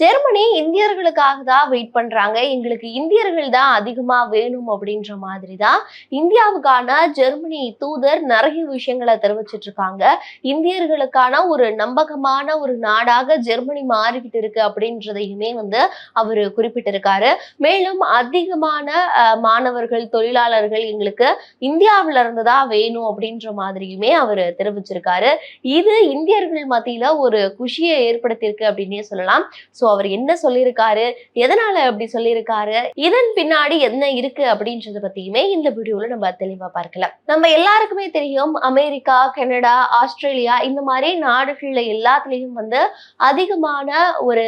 Germany இந்தியர்களுக்காக தான் wait பண்றாங்க. எங்களுக்கு இந்தியர்கள் தான் அதிகமா வேணும் அப்படின்ற மாதிரி தான் இந்தியாவுக்கான ஜெர்மனி தூதர் நிறைய விஷயங்களை தெரிவிச்சிட்டு இருக்காங்க இந்தியர்களுக்கான ஒரு நம்பகமான ஒரு நாடாக ஜெர்மனி மாறிக்கிட்டு இருக்கு அப்படின்றதையுமே வந்து அவர் குறிப்பிட்டிருக்காரு. மேலும் அதிகமான மாணவர்கள் தொழிலாளர்கள் எங்களுக்கு இந்தியாவில இருந்து தான் வேணும் அப்படின்ற மாதிரியுமே அவர் தெரிவிச்சிருக்காரு. இது இந்தியர்கள் மத்தியில ஒரு குஷியை ஏற்படுத்தியிருக்கு அப்படின்னே சொல்லலாம். ஸோ அவர் என்ன சொல்லியிருக்காரு? எதனால அப்படி சொல்லியிருக்காரு? இதன் பின்னாடி என்ன இருக்கு அப்படின்றத பத்தியுமே இந்த வீடியோல நம்ம தெளிவா பார்க்கலாம். நம்ம எல்லாருக்குமே தெரியும் அமெரிக்கா கனடா ஆஸ்திரேலியா இந்த மாதிரி நாடுகள்ல எல்லாத்துலயும் வந்து அதிகமான ஒரு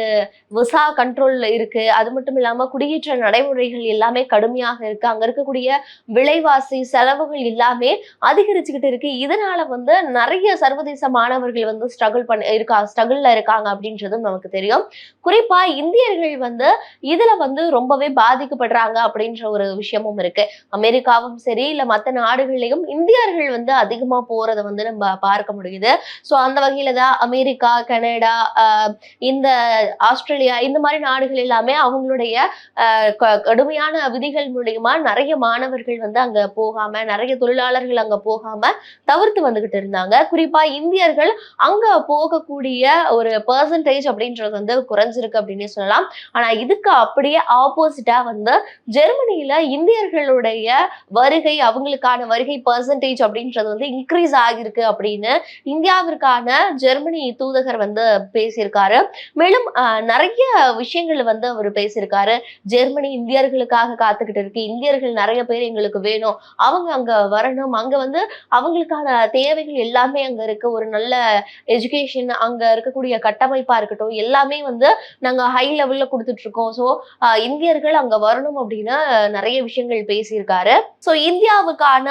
விசா கண்ட்ரோல் இருக்கு. அது மட்டும் இல்லாம குடியேற்ற நடைமுறைகள் எல்லாமே கடுமையாக இருக்கு. அங்க இருக்கக்கூடிய விலைவாசி செலவுகள் எல்லாமே அதிகரிச்சுக்கிட்டு இருக்கு. இதனால வந்து நிறைய சர்வதேச மாணவர்கள் வந்து ஸ்ட்ரகிள் பண்ண இருக்கா ஸ்ட்ரகிள்ல இருக்காங்க அப்படின்றதும் நமக்கு தெரியும். குறிப்பா இந்தியர்கள் வந்து இதுல வந்து ரொம்பவே பாதிக்கப்படுறாங்க அப்படின்ற ஒரு விஷயமும் இருக்கு. அமெரிக்காவும் சரி இல்ல மத்த நாடுகள்லயும் இந்தியர்கள் வந்து அதிகமா போறதை வந்து நம்ம பார்க்க முடியுது. ஸோ அந்த வகையில தான் அமெரிக்கா கனடா இந்த ஆஸ்திரேலியா இந்த மாதிரி நாடுகள் எல்லாமே அவங்களுடைய ஆஹ் க- கடுமையான விதிகள் மூலியமா நிறைய மாணவர்கள் வந்து அங்க போகாம நிறைய தொழிலாளர்கள் அங்க போகாம தவிர்த்து வந்துகிட்டு இருந்தாங்க. குறிப்பா இந்தியர்கள் அங்க போகக்கூடிய ஒரு பெர்சன்டேஜ் அப்படின்றது வந்து குறைஞ்சு இருக்கு அப்படின்னே சொல்லலாம். ஆனா இதுக்கு அப்படியே ஆப்போசிட்டா வந்து ஜெர்மனியில இந்தியர்களுடைய வருகை அவங்களுக்கான வருகை பெர்சன்டேஜ் அப்படின்றது வந்து இன்க்ரீஸ் ஆகிருக்கு அப்படின்னு இந்தியாவிற்கான ஜெர்மனி தூதகர் வந்து பேசியிருக்காரு. மேலும் நிறைய விஷயங்கள் வந்து அவர் பேசியிருக்காரு. ஜெர்மனி இந்தியர்களுக்காக காத்துக்கிட்டு இருக்கு. இந்தியர்கள் நிறைய பேர் எங்களுக்கு வேணும். அவங்க அங்க வரணும். அங்க வந்து அவங்களுக்கான தேவைகள் எல்லாமே அங்க இருக்கு. ஒரு நல்ல எஜுகேஷன் அங்க இருக்கக்கூடிய கட்டமைப்பா இருக்கட்டும் எல்லாமே வந்து நாங்கள் ஹை லெவலில் கொடுத்துட்ருக்கோம் ஸோ இந்தியர்கள் அங்க வரணும் அப்படின்னு நிறைய விஷயங்கள் பேசியிருக்காரு. ஸோ இந்தியாவுக்கான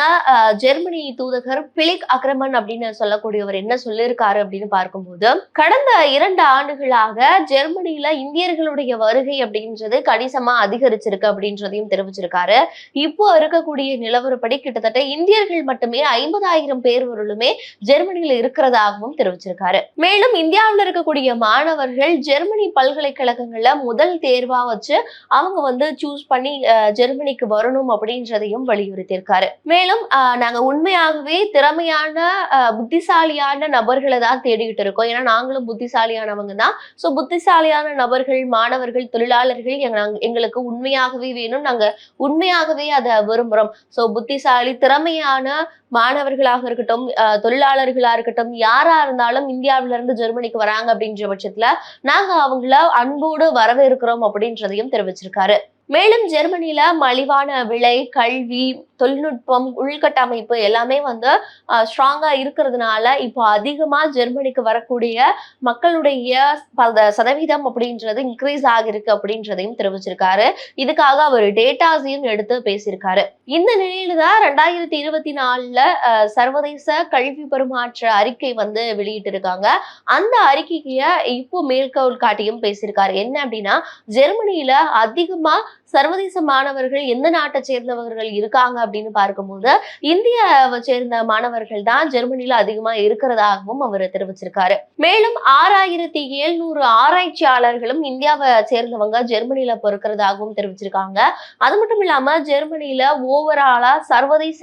ஜெர்மனி தூதகர் பிலிக் அக்ரமன் அப்படின்னு சொல்லக்கூடியவர் என்ன சொல்லியிருக்காரு அப்படின்னு பார்க்கும்போது கடந்த இரண்டு ஆண்டுகளாக ஜெர்மனியில இந்தியர்களுடைய வருகை அப்படின்றது கணிசமா அதிகரிச்சிருக்கு அப்படின்றதையும் தெரிவிச்சிருக்காரு. இப்போ இருக்கக்கூடிய நிலவரப்படி கிட்டத்தட்ட இந்தியர்கள் மட்டுமே ஐம்பதாயிரம் பேர் வரலுமே ஜெர்மனியில இருக்கிறதாகவும் தெரிவிச்சிருக்காரு. மேலும் இந்தியாவில் இருக்கக்கூடிய மாணவர்கள் ஜெர்மனி பல்கலைக்கழகங்கள்ல முதல் தேர்வா வச்சு அவங்க வந்து சூஸ் பண்ணி ஜெர்மனிக்கு வரணும் அப்படின்றதையும் வலியுறுத்தியிருக்காரு. மேலும் நாங்க உண்மையாகவே திறமையான புத்திசாலியான நபர்களை தான் தேடிக்கிட்டு இருக்கோம். ஏன்னா நாங்களும் புத்திசாலியானவங்க தான். ஸோ புத்திசாலியான நபர்கள் மாணவர்கள் தொழிலாளர்கள் எங்களுக்கு உண்மையாகவே வேணும். நாங்க உண்மையாகவே அதை விரும்புறோம். ஸோ புத்திசாலி திறமையான மாணவர்களாக இருக்கட்டும் தொழிலாளர்களா இருக்கட்டும் யாரா இருந்தாலும் இந்தியாவில இருந்து ஜெர்மனிக்கு வராங்க அப்படின்ற பட்சத்துல நாங்க அவங்கள அன்போடு வரவேற்கிறோம் அப்படின்றதையும் தெரிவிச்சிருக்காரு. மேலும் ஜெர்மனியில மலிவான விலை கல்வி தொழில்நுட்பம் உள்கட்டமைப்பு எல்லாமே வந்து ஸ்ட்ராங்கா இருக்கிறதுனால இப்போ அதிகமா ஜெர்மனிக்கு வரக்கூடிய மக்களுடைய பத- சதவீதம் அப்படின்றது இன்க்ரீஸ் ஆகிருக்கு அப்படின்றதையும் தெரிவிச்சிருக்காரு. இதுக்காக அவர் டேட்டாஸையும் எடுத்து பேசியிருக்காரு. இந்த நிலையில தான் ரெண்டாயிரத்தி இருபத்தி நாலுல சர்வதேச கல்வி பரிமாற்ற அறிக்கை வந்து வெளியிட்டு இருக்காங்க அந்த அறிக்கையை இப்போ மேற்கோள் காட்டியும் பேசியிருக்காரு. என்ன அப்படின்னா ஜெர்மனியில அதிகமா சர்வதேச மாணவர்கள் எந்த நாட்டை சேர்ந்தவர்கள் இருக்காங்க அப்படின்னு பார்க்கும்போது இந்தியாவை சேர்ந்த மாணவர்கள் தான் ஜெர்மனியில அதிகமா இருக்கிறதாகவும் அவர் தெரிவிச்சிருக்காரு. மேலும் ஆறாயிரத்தி எழுநூறு ஆராய்ச்சியாளர்களும் இந்தியாவை சேர்ந்தவங்க ஜெர்மனியில பொறுக்கிறதாகவும் தெரிவிச்சிருக்காங்க. அது மட்டும் இல்லாம ஜெர்மனியில ஓவராலா சர்வதேச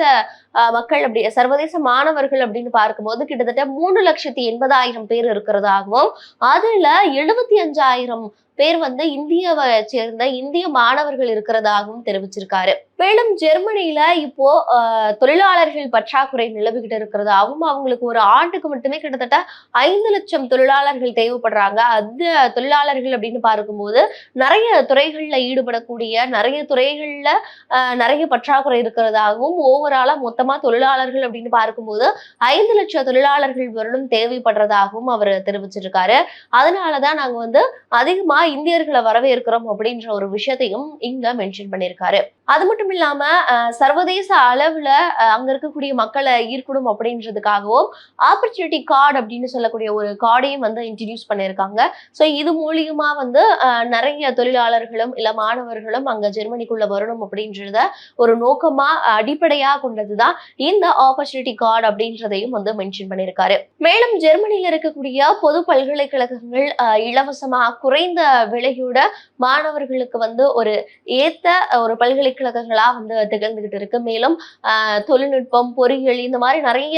மக்கள் அப்படி சர்வதேச மாணவர்கள் அப்படின்னு பார்க்கும்போது கிட்டத்தட்ட மூணு லட்சத்தி எண்பதாயிரம் பேர் இருக்கிறதாகவும் அதுல எழுபத்தி அஞ்சாயிரம் பேர் வந்து இந்தியாவை சேர்ந்த இந்திய மாணவர்கள் இருக்கிறதாகவும் தெரிவிச்சிருக்காரு. மேலும் ஜெர்மனியில இப்போ தொழிலாளர்கள் பற்றாக்குறை நிலவிக்கிட்டு இருக்கிறதாகவும் அவங்களுக்கு ஒரு ஆண்டுக்கு மட்டுமே கிட்டத்தட்ட ஐந்து லட்சம் தொழிலாளர்கள் தேவைப்படுறாங்க. அந்த தொழிலாளர்கள் அப்படின்னு பார்க்கும்போது நிறைய துறைகள்ல ஈடுபடக்கூடிய நிறைய துறைகள்ல நிறைய பற்றாக்குறை இருக்கிறதாகவும் ஓவராலா மொத்தமா தொழிலாளர்கள் அப்படின்னு பார்க்கும்போது ஐந்து லட்சம் தொழிலாளர்கள் வருடம் தேவைப்படுறதாகவும் அவர் தெரிவிச்சிருக்காரு. அதனாலதான் நாங்க வந்து அதிகமா இந்தியர்களை வரவேற்கிறோம் அப்படின்ற ஒரு விஷயத்தையும் இங்க மென்ஷன் பண்ணியிருக்காரு. அது மட்டும் இல்லாம சர்வதேச அளவுல அங்க இருக்கக்கூடிய மக்களை ஈர்க்கணும் அப்படின்றதுக்காகவும் ஆப்பர்ச்சுனிட்டி கார்டு அப்படின்னு சொல்லக்கூடிய ஒரு கார்டையும் வந்து இன்ட்ரடியூஸ் பண்ணியிருக்காங்க. ஸோ இது மூலியமா வந்து நிறைய தொழிலாளர்களும் இல்ல மாணவர்களும் அங்க ஜெர்மனிக்குள்ள வரணும் அப்படின்றத ஒரு நோக்கமா அடிப்படையா கொண்டதுதான் இந்த ஆப்பர்ச்சுனிட்டி கார்டு அப்படின்றதையும் வந்து மென்ஷன் பண்ணியிருக்காரு. மேலும் ஜெர்மனியில இருக்கக்கூடிய பொது பல்கலைக்கழகங்கள் இலவசமா குறைந்த விலையோட மாணவர்களுக்கு வந்து ஒரு ஏத்த ஒரு பல்கலை பல்கலைக்கழகங்களா வந்து திகழ்ந்துகிட்டு இருக்கு. மேலும் தொழில்நுட்பம் பொறியியல் இந்த மாதிரி நிறைய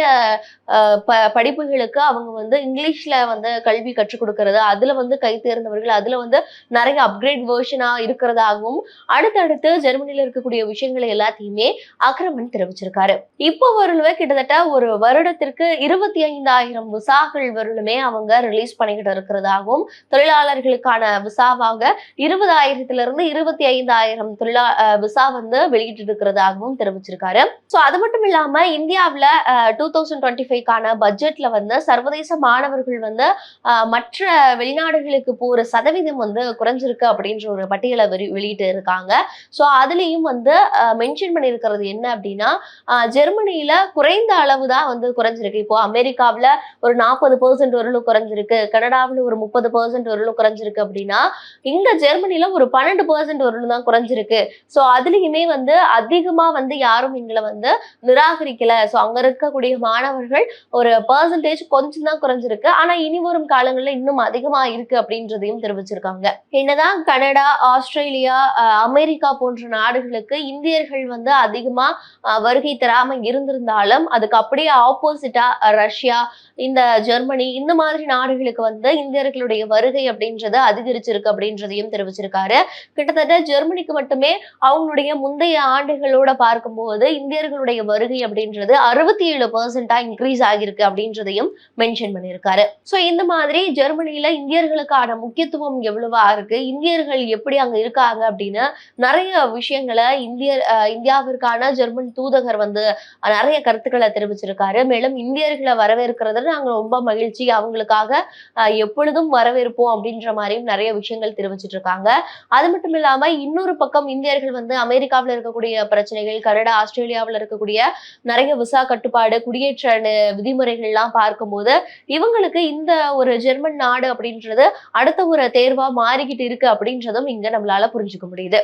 ப- படிப்புகளுக்கு அவங்க வந்து இங்கிலீஷ்ல வந்து கல்வி கற்றுக் கொடுக்கறது அதுல வந்து கை தேர்ந்தவர்கள் அதுல வந்து நிறைய அப்கிரேட் வேர்ஷனா இருக்கிறதாகவும் அடுத்தடுத்து ஜெர்மனில இருக்கக்கூடிய விஷயங்களை எல்லாத்தையுமே அக்ரமன் தெரிவிச்சிருக்காரு. இப்போ வரலுமே கிட்டத்தட்ட ஒரு வருடத்திற்கு இருபத்தி ஐந்தாயிரம் விசாக்கள் வரலுமே அவங்க ரிலீஸ் பண்ணிக்கிட்டு இருக்கிறதாகவும் தொழிலாளர்களுக்கான விசாவாக இருபதாயிரத்துல இருந்து இருபத்தி ஐந்தாயிரம் தொழிலா விசா வந்து வெளியிட்டு இருக்கிறதாகவும் தெரிவிச்சிருக்காரு. ஸோ அது மட்டும் இல்லாம இந்தியாவில் டூ தௌசண்ட் டுவெண்ட்டி ஃபைவ்க்கான பட்ஜெட்ல வந்து சர்வதேச மாணவர்கள் வந்து மற்ற வெளிநாடுகளுக்கு போற சதவீதம் வந்து குறைஞ்சிருக்கு அப்படின்ற ஒரு பட்டியலை வெளி- வெளியிட்டு இருக்காங்க. ஸோ அதுலயும் வந்து மென்ஷன் பண்ணியிருக்கிறது என்ன அப்படின்னா ஜெர்மனியில குறைந்த அளவு தான் வந்து குறைஞ்சிருக்கு. இப்போ அமெரிக்காவில் ஒரு நாற்பது பர்சன்ட் வரலும் குறைஞ்சிருக்கு. கனடாவில் ஒரு முப்பது பர்சன்ட் வரலும் குறைஞ்சிருக்கு அப்படின்னா இங்க ஜெர்மனியில ஒரு பன்னெண்டு பர்சன்ட் வரலும் தான் குறைஞ்சிருக்கு. ஸோ அதுலயுமே வந்து அதிகமா வந்து யாரும் எங்களை வந்து நிராகரிக்கல. ஸோ அங்க இருக்கக்கூடிய மாணவர்கள் ஒரு பர்சன்டேஜ் கொஞ்சம் தான் குறைஞ்சிருக்கு. ஆனா இனி வரும் காலங்களில் இன்னும் அதிகமா இருக்கு அப்படின்றதையும் தெரிவிச்சிருக்காங்க. என்னதான் கனடா ஆஸ்திரேலியா அமெரிக்கா போன்ற நாடுகளுக்கு இந்தியர்கள் வந்து அதிகமா வருகை தராம இருந்திருந்தாலும் அதுக்கு அப்படியே ஆப்போசிட்டா ரஷ்யா இந்த ஜெர்மனி இந்த மாதிரி நாடுகளுக்கு வந்து இந்தியர்களுடைய வருகை அப்படின்றது அதிகரிச்சிருக்கு அப்படின்றதையும் தெரிவிச்சிருக்காரு. கிட்டத்தட்ட ஜெர்மனிக்கு மட்டுமே அவங்களுடைய முந்தைய ஆண்டுகளோட பார்க்கும்போது இந்தியர்களுடைய வருகை அப்படின்றது அறுபத்தி ஏழு பர்சன்டா இன்க்ரீஸ் ஆகியிருக்கு அப்படின்றதையும் மென்ஷன் பண்ணியிருக்காரு. ஸோ இந்த மாதிரி ஜெர்மனியில இந்தியர்களுக்கான முக்கியத்துவம் எவ்வளவா இருக்கு? இந்தியர்கள் எப்படி அங்க இருக்காங்க அப்படின்னு நிறைய விஷயங்களை இந்திய இந்தியாவிற்கான ஜெர்மன் தூதகர் வந்து நிறைய கருத்துக்களை தெரிவிச்சிருக்காரு. மேலும் இந்தியர்களை வரவேற்கிறதுல நாங்க ரொம்ப மகிழ்ச்சி. அவங்களுக்காக எப்பொழுதும் வரவேற்போம் அப்படின்ற மாதிரியும் நிறைய விஷயங்கள் தெரிவிச்சிட்டு இருக்காங்க அது மட்டும் இல்லாம இன்னொரு பக்கம் இந்தியர்கள் வந்து அமெரிக்காவில் இருக்கக்கூடிய பிரச்சனைகள் கனடா ஆஸ்திரேலியாவில் இருக்கக்கூடிய நிறைய விசா கட்டுப்பாடு குடியேற்ற விதிமுறைகள்லாம் பார்க்கும்போது இவங்களுக்கு இந்த ஒரு ஜெர்மன் நாடு அப்படின்றது அடுத்த ஒரு தேர்வா மாறிக்கிட்டு இருக்கு அப்படின்றதும் இங்க நம்மளால புரிஞ்சுக்க முடியுது.